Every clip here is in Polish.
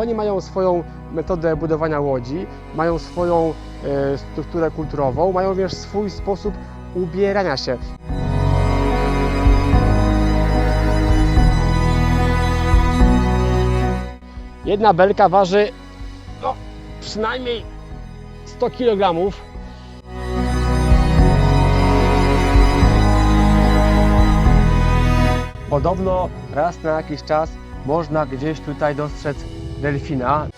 Oni mają swoją metodę budowania łodzi, mają swoją e, strukturę kulturową, mają również swój sposób ubierania się. Jedna belka waży no, przynajmniej 100 kg. Podobno raz na jakiś czas można gdzieś tutaj dostrzec delfina.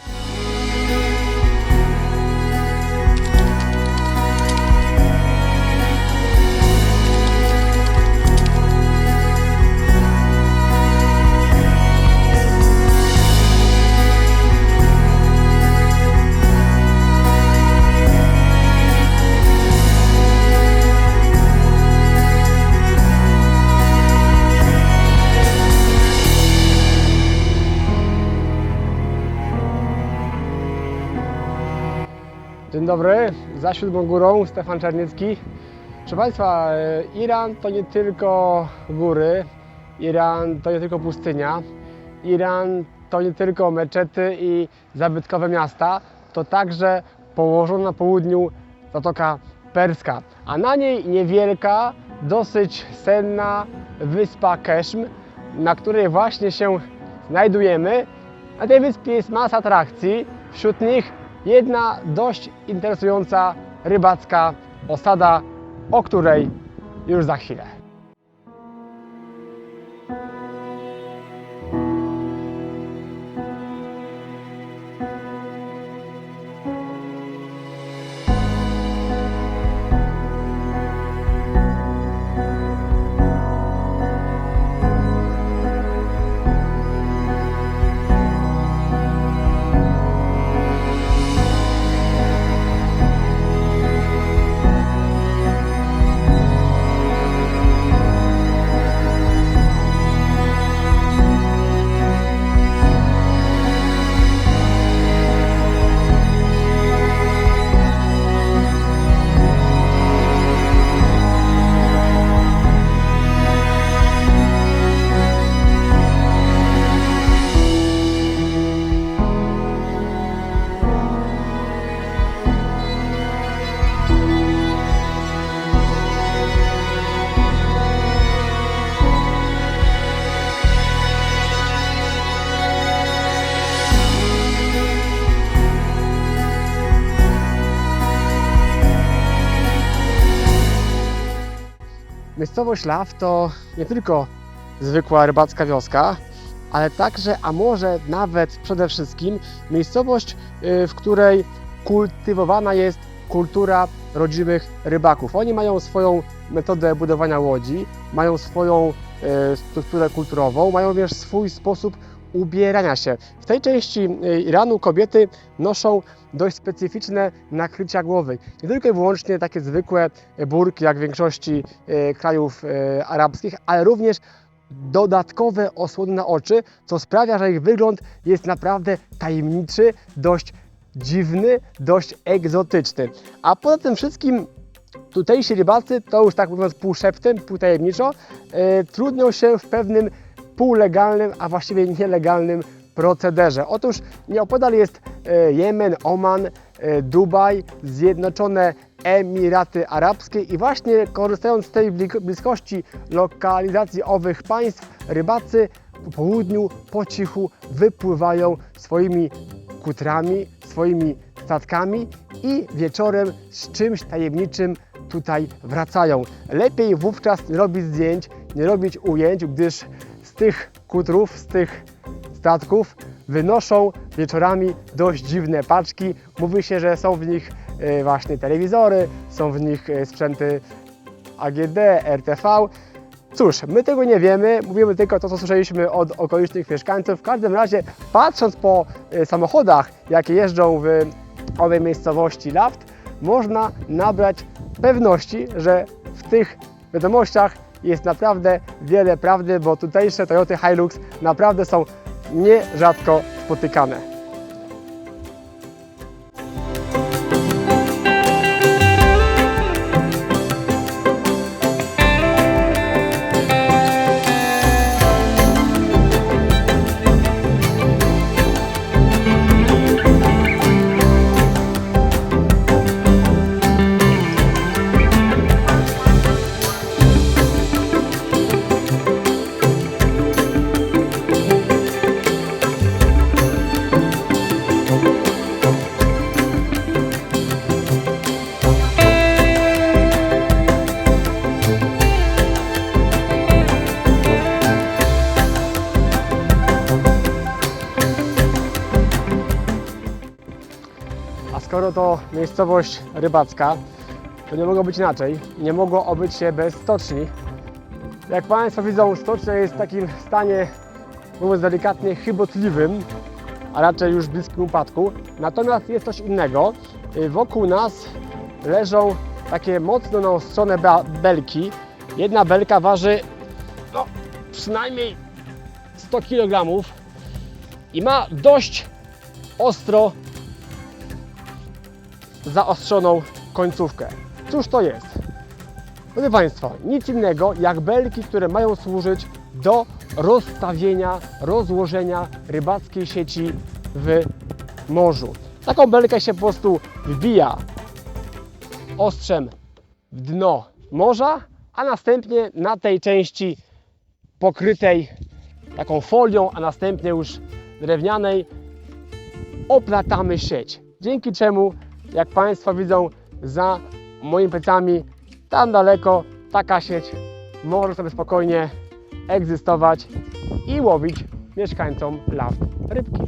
Dobry, za siódmą górą Stefan Czarniecki. Proszę Państwa, e, Iran to nie tylko góry, Iran to nie tylko pustynia, Iran to nie tylko meczety i zabytkowe miasta, to także położona na południu Zatoka Perska, a na niej niewielka, dosyć senna wyspa Keszm, na której właśnie się znajdujemy. Na tej wyspie jest masa atrakcji, wśród nich jedna dość interesująca rybacka osada, o której już za chwilę. Miejscowość Law to nie tylko zwykła rybacka wioska, ale także, a może nawet przede wszystkim, miejscowość, y, w której kultywowana jest kultura rodzimych rybaków. Oni mają swoją metodę budowania łodzi, mają swoją y, strukturę kulturową, mają również swój sposób ubierania się. W tej części y, Iranu kobiety noszą dość specyficzne nakrycia głowy. Nie tylko i wyłącznie takie zwykłe burki, jak w większości e, krajów e, arabskich, ale również dodatkowe osłony na oczy, co sprawia, że ich wygląd jest naprawdę tajemniczy, dość dziwny, dość egzotyczny. A poza tym wszystkim tutejsi rybacy, to już tak mówiąc półszeptem, półtajemniczo, e, trudnią się w pewnym półlegalnym, a właściwie nielegalnym procederze. Otóż nieopodal jest e, Jemen, Oman, e, Dubaj, Zjednoczone Emiraty Arabskie i właśnie korzystając z tej bliskości lokalizacji owych państw, rybacy po południu po cichu wypływają swoimi kutrami, swoimi statkami i wieczorem z czymś tajemniczym tutaj wracają. Lepiej wówczas nie robić zdjęć, nie robić ujęć, gdyż z tych kutrów, z tych statków wynoszą wieczorami dość dziwne paczki. Mówi się, że są w nich e, właśnie telewizory, są w nich e, sprzęty AGD, RTV. Cóż, my tego nie wiemy, mówimy tylko to, co słyszeliśmy od okolicznych mieszkańców. W każdym razie, patrząc po e, samochodach, jakie jeżdżą w owej miejscowości Laft, można nabrać pewności, że w tych wiadomościach jest naprawdę wiele prawdy, bo tutejsze Toyoty Hilux naprawdę są nierzadko spotykane. To miejscowość rybacka. To nie mogło być inaczej. Nie mogło obyć się bez stoczni. Jak Państwo widzą, stocznia jest w takim stanie, mówiąc delikatnie, chybotliwym, a raczej już bliskim upadku. Natomiast jest coś innego. Y, Wokół nas leżą takie mocno naostrzone belki. Jedna belka waży no, przynajmniej 100 kg i ma dość ostro zaostrzoną końcówkę. Cóż to jest? Proszę Państwa, nic innego jak belki, które mają służyć do rozstawienia, rozłożenia rybackiej sieci w morzu. Taką belkę się po prostu wbija ostrzem w dno morza, a następnie na tej części pokrytej taką folią, a następnie już drewnianej oplatamy sieć. Dzięki czemu, jak Państwo widzą za moimi plecami, tam daleko taka sieć może sobie spokojnie egzystować i łowić mieszkańcom law rybki.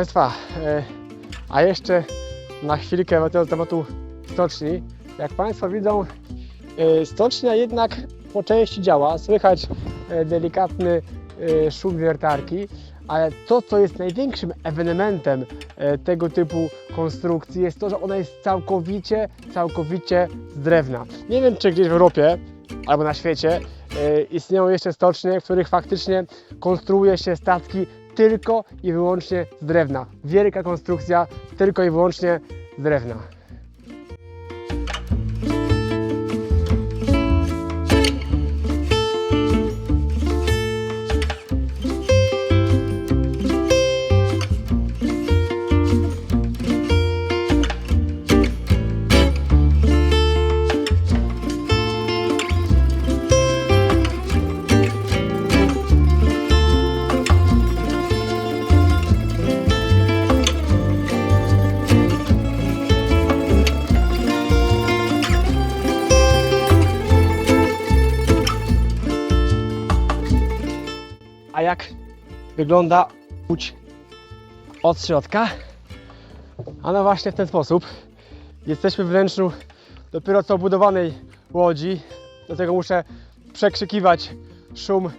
Państwa, e, a jeszcze na chwilkę wracając do tematu stoczni. Jak Państwo widzą, e, stocznia jednak po części działa. Słychać e, delikatny szum wiertarki, ale to, co jest największym ewenementem tego typu konstrukcji, jest to, że ona jest całkowicie, całkowicie z drewna. Nie wiem, czy gdzieś w Europie albo na świecie istnieją jeszcze stocznie, w których faktycznie konstruuje się statki tylko i wyłącznie z drewna. Wielka konstrukcja, tylko i wyłącznie z drewna. Jak wygląda łódź od środka? A no właśnie w ten sposób. Jesteśmy w wnętrzu dopiero co budowanej łodzi. Dlatego muszę przekrzykiwać szum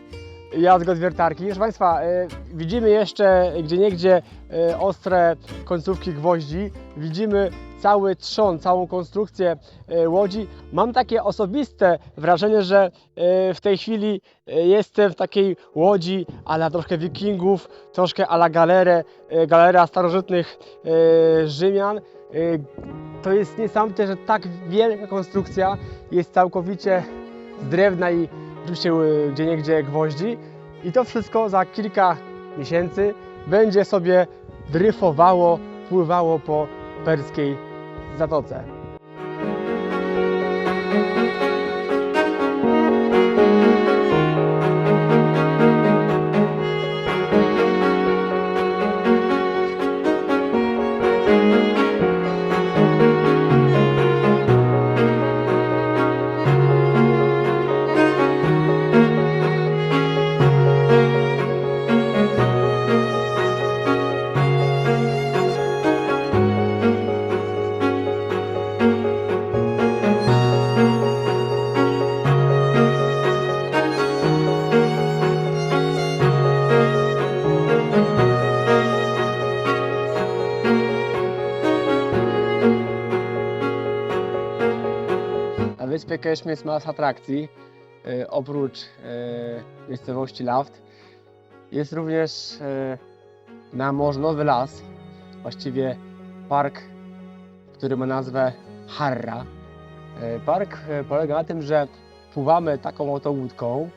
jazgot wiertarki. Proszę Państwa, e, widzimy jeszcze gdzie niegdzie e, ostre końcówki gwoździ. Widzimy cały trzon, całą konstrukcję e, łodzi. Mam takie osobiste wrażenie, że e, w tej chwili e, jestem w takiej łodzi ala troszkę wikingów, troszkę ala galerę, galera starożytnych Rzymian. To jest niesamowite, że tak wielka konstrukcja jest całkowicie z drewna i oczywiście gdzie niegdzie gwoździ. I to wszystko za kilka miesięcy będzie sobie dryfowało, pływało po perskiej zatoce. Keszm jest masa atrakcji. e, Oprócz e, miejscowości Laft jest również e, na morzu Nowy Las, właściwie park, który ma nazwę Harra. E, Park e, polega na tym, że pływamy taką oto łódką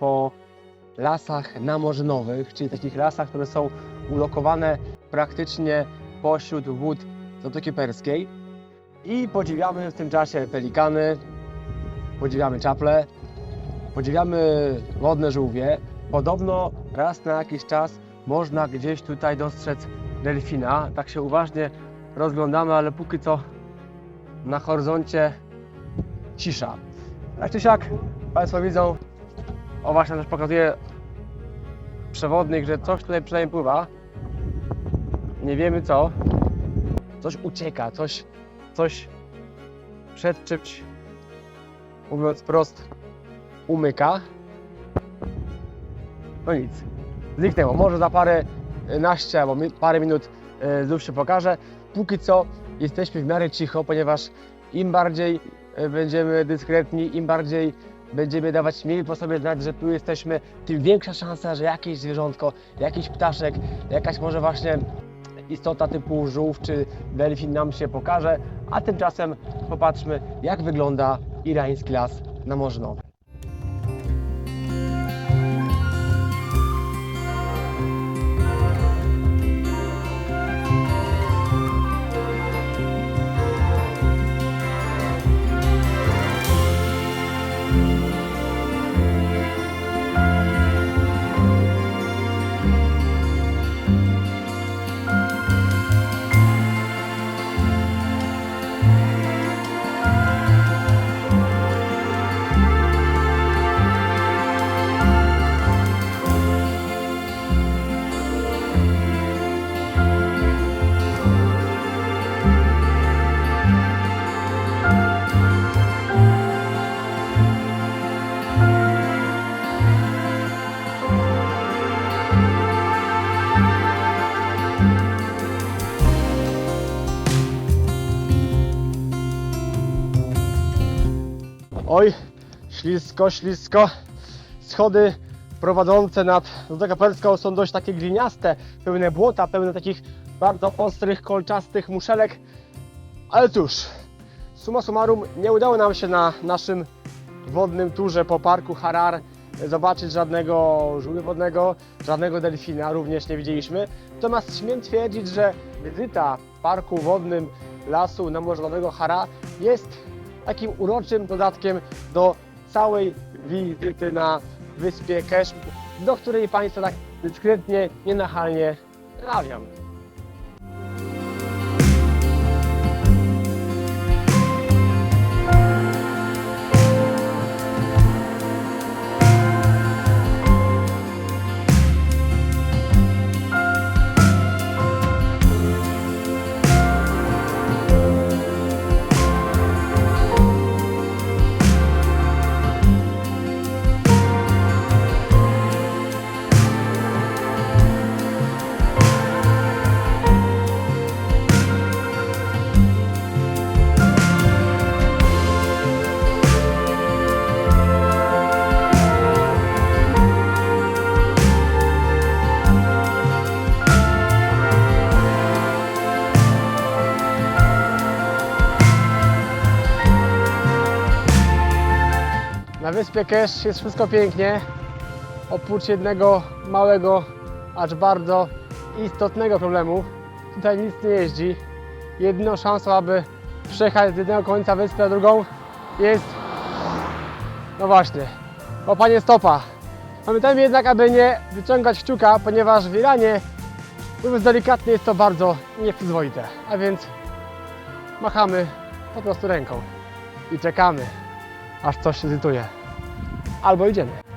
po lasach namorzynowych, czyli takich lasach, które są ulokowane praktycznie pośród wód Zatoki Perskiej i podziwiamy w tym czasie pelikany, podziwiamy czaple, podziwiamy wodne żółwie. Podobno raz na jakiś czas można gdzieś tutaj dostrzec delfina. Tak się uważnie rozglądamy, ale póki co na horyzoncie cisza. Tak czy siak, Państwo widzą, o właśnie też pokazuje przewodnik, że coś tutaj przynajmniej pływa. Nie wiemy co. Coś ucieka, coś, coś przed czymś, mówiąc wprost, umyka. No nic, zniknęło. Może za parę naście albo mi- parę minut e, znów się pokaże. Póki co jesteśmy w miarę cicho, ponieważ im bardziej e, będziemy dyskretni, im bardziej będziemy dawać mniej po sobie znać, że tu jesteśmy, tym większa szansa, że jakieś zwierzątko, jakiś ptaszek, jakaś może właśnie istota typu żółw czy delfin nam się pokaże, a tymczasem popatrzmy, jak wygląda irański las na Morzu ślisko, ślisko. Schody prowadzące nad Zootę Kapelską są dość takie gliniaste, pełne błota, pełne takich bardzo ostrych, kolczastych muszelek. Ale cóż, summa summarum, nie udało nam się na naszym wodnym turze po parku Harar zobaczyć żadnego żółwia wodnego, żadnego delfina również nie widzieliśmy. Natomiast śmiem twierdzić, że wizyta parku wodnym lasu na Morzu Nowego Hara jest takim uroczym dodatkiem do całej wizyty na wyspie Keszm, do której Państwa tak dyskretnie, nienachalnie namawiam. Wyspie Kesz jest wszystko pięknie, oprócz jednego małego, acz bardzo istotnego problemu. Tutaj nic nie jeździ. Jedyną szansą, aby przejechać z jednego końca wyspy na drugą jest, no właśnie, łapanie stopa. Pamiętajmy jednak, aby nie wyciągać kciuka, ponieważ w Iranie, mówiąc delikatnie, jest to bardzo nieprzyzwoite. A więc machamy po prostu ręką i czekamy aż coś się zlituje. Albo idziemy.